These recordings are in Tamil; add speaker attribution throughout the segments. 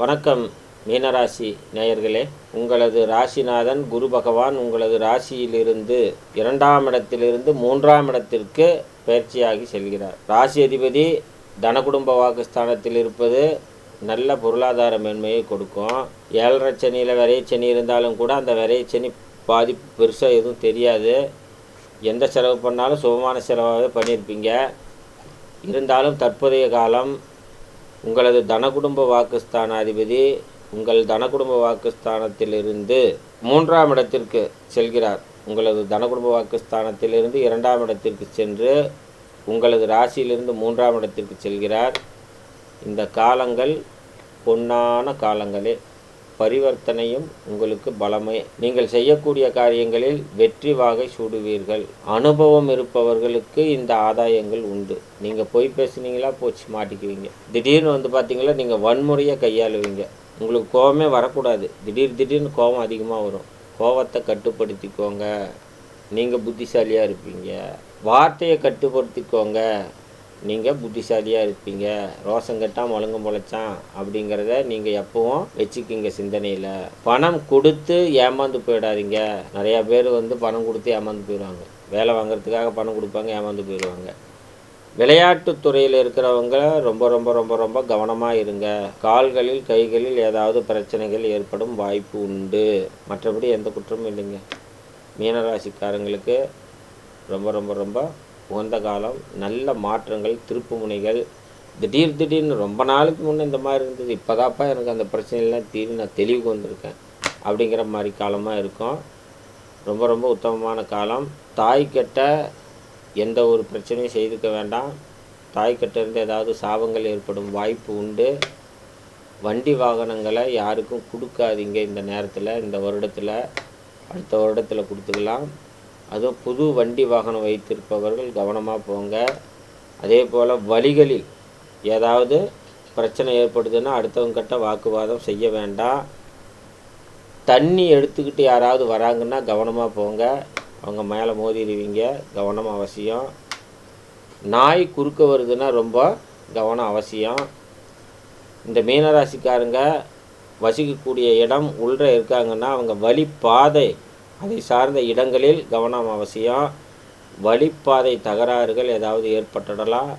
Speaker 1: வணக்கம் மீனராசி நேயர்களே. உங்களது ராசிநாதன் குரு பகவான் உங்களது ராசியிலிருந்து இரண்டாம் இடத்திலிருந்து மூன்றாம் இடத்திற்கு பயிற்சியாகி செல்கிறார். ராசி அதிபதி தனகுடும்ப வாக்குஸ்தானத்தில் இருப்பது நல்ல பொருளாதார மேன்மையை கொடுக்கும். ஏழரை சனியில் விரைச்சனி இருந்தாலும் கூட அந்த விரைச்சனி பாதிப்பு பெருசாக எதுவும் தெரியாது. எந்த செலவு பண்ணாலும் சுபமான செலவாகவே பண்ணியிருப்பீங்க. இருந்தாலும் தற்போதைய காலம் உங்களது தனகுடும்ப வாக்குஸ்தானாதிபதி உங்கள் தனகுடும்ப வாக்குஸ்தானத்திலிருந்து மூன்றாம் இடத்திற்கு செல்கிறார். உங்களது தனகுடும்ப வாக்குஸ்தானத்திலிருந்து இரண்டாம் இடத்திற்கு சென்று உங்களது ராசியிலிருந்து மூன்றாம் இடத்திற்கு செல்கிறார். இந்த காலங்கள் பொன்னான காலங்களே. பரிவர்த்தனையும் உங்களுக்கு பலமே. நீங்கள் செய்யக்கூடிய காரியங்களில் வெற்றி வாகை சூடுவீர்கள். அனுபவம் இருப்பவர்களுக்கு இந்த ஆதாயங்கள் உண்டு. நீங்கள் பொய் பேசுனீங்களா போச்சு மாட்டிக்குவீங்க. திடீர்னு வந்து பார்த்தீங்களா நீங்கள் வன்முறையாக கையாளுவீங்க. உங்களுக்கு கோபமே வரக்கூடாது. திடீர் திடீர்னு கோபம் அதிகமாக வரும். கோபத்தை கட்டுப்படுத்திக்கோங்க. நீங்கள் புத்திசாலியாக இருப்பீங்க. வார்த்தையை கட்டுப்படுத்திக்கோங்க. நீங்கள் புத்திசாலியாக இருப்பீங்க. ரோசம் கட்டால் முழங்கு முளைச்சான் அப்படிங்கிறத நீங்கள் எப்பவும் வச்சுக்கிங்க சிந்தனையில். பணம் கொடுத்து ஏமாந்து போயிடாதீங்க. நிறையா பேர் வந்து பணம் கொடுத்து ஏமாந்து போயிடுவாங்க. வேலை வாங்குறதுக்காக பணம் கொடுப்பாங்க ஏமாந்து போயிடுவாங்க. விளையாட்டுத்துறையில் இருக்கிறவங்க ரொம்ப ரொம்ப ரொம்ப ரொம்ப கவனமாக இருங்க. கால்களில் கைகளில் ஏதாவது பிரச்சனைகள் ஏற்படும் வாய்ப்பு உண்டு. மற்றபடி எந்த குற்றமும் இல்லைங்க. மீனராசிக்காரங்களுக்கு ரொம்ப ரொம்ப ரொம்ப உகந்த காலம் நல்ல மாற்றங்கள் திருப்பு முனைகள் திடீர் திடீர்னு ரொம்ப நாளுக்கு முன்னே இந்த மாதிரி இருந்தது. இப்போதாப்பா எனக்கு அந்த பிரச்சனைலாம் தீர்வு நான் தெளிவுக்கு வந்திருக்கேன் அப்படிங்கிற மாதிரி காலமாக இருக்கும். ரொம்ப ரொம்ப உத்தமமான காலம். தாய்க்கிட்ட எந்த ஒரு பிரச்சனையும் செய்துக்க வேண்டாம். தாய்க்கிட்ட இருந்து ஏதாவது சாபங்கள் ஏற்படும் வாய்ப்பு உண்டு. வண்டி வாகனங்களை யாருக்கும் கொடுக்காதீங்க இந்த நேரத்தில் இந்த வருடத்தில். அடுத்த வருடத்தில் கொடுத்துக்கலாம். அதுவும் புது வண்டி வாகனம் வைத்திருப்பவர்கள் கவனமாக போங்க. அதே போல் வழிகளில் ஏதாவது பிரச்சனை ஏற்படுதுன்னா அடுத்தவங்ககிட்ட வாக்குவாதம் செய்ய வேண்டாம். தண்ணி எடுத்துக்கிட்டு யாராவது வராங்கன்னா கவனமாக போங்க. அவங்க மேலே மோதிடுவீங்க. கவனம் அவசியம். நாய் குறுக்க வருதுன்னா ரொம்ப கவனம் அவசியம். இந்த மீனராசிக்காரங்க வசிக்கக்கூடிய இடம் உள்ள இருக்காங்கன்னா அவங்க வழி பாதை அதை சார்ந்த இடங்களில் கவனம் அவசியம். வழிப்பாதை தகராறுகள் ஏதாவது ஏற்பட்டுடலாம்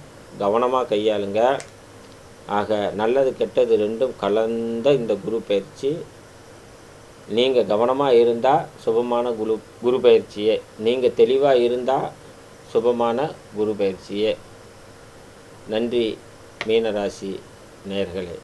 Speaker 1: கவனமாக கையாளுங்க. ஆக நல்லது கெட்டது ரெண்டும் கலந்த இந்த குரு பயிற்சி. நீங்கள் கவனமாக இருந்தால் சுபமான குரு குரு பயிற்சியே. நீங்கள் தெளிவாக இருந்தால் சுபமான குரு பயிற்சியே. நன்றி மீனராசி நேர்களே.